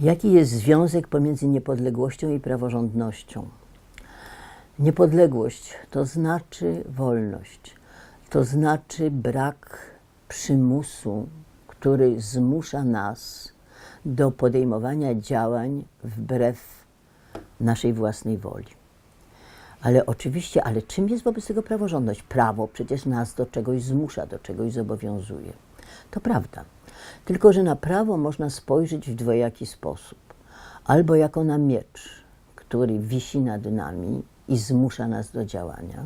Jaki jest związek pomiędzy niepodległością i praworządnością? Niepodległość to znaczy wolność, to znaczy brak przymusu, który zmusza nas do podejmowania działań wbrew naszej własnej woli. Ale oczywiście, ale czym jest wobec tego praworządność? Prawo przecież nas do czegoś zmusza, do czegoś zobowiązuje. To prawda. Tylko, że na prawo można spojrzeć w dwojaki sposób. Albo jako na miecz, który wisi nad nami i zmusza nas do działania,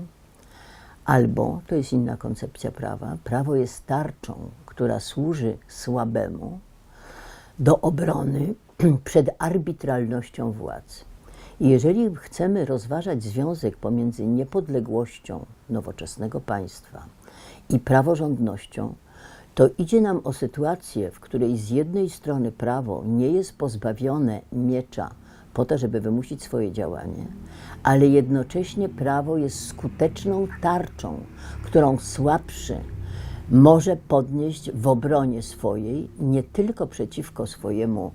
albo, to jest inna koncepcja prawa, prawo jest tarczą, która służy słabemu do obrony przed arbitralnością władzy. I jeżeli chcemy rozważać związek pomiędzy niepodległością nowoczesnego państwa i praworządnością, to idzie nam o sytuację, w której z jednej strony prawo nie jest pozbawione miecza po to, żeby wymusić swoje działanie, ale jednocześnie prawo jest skuteczną tarczą, którą słabszy może podnieść w obronie swojej, nie tylko przeciwko swojemu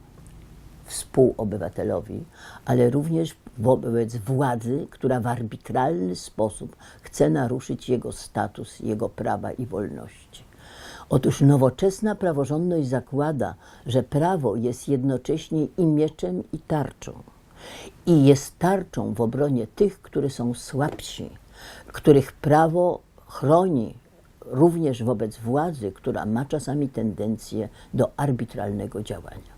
współobywatelowi, ale również wobec władzy, która w arbitralny sposób chce naruszyć jego status, jego prawa i wolności. Otóż nowoczesna praworządność zakłada, że prawo jest jednocześnie i mieczem, i tarczą. I jest tarczą w obronie tych, którzy są słabsi, których prawo chroni również wobec władzy, która ma czasami tendencję do arbitralnego działania.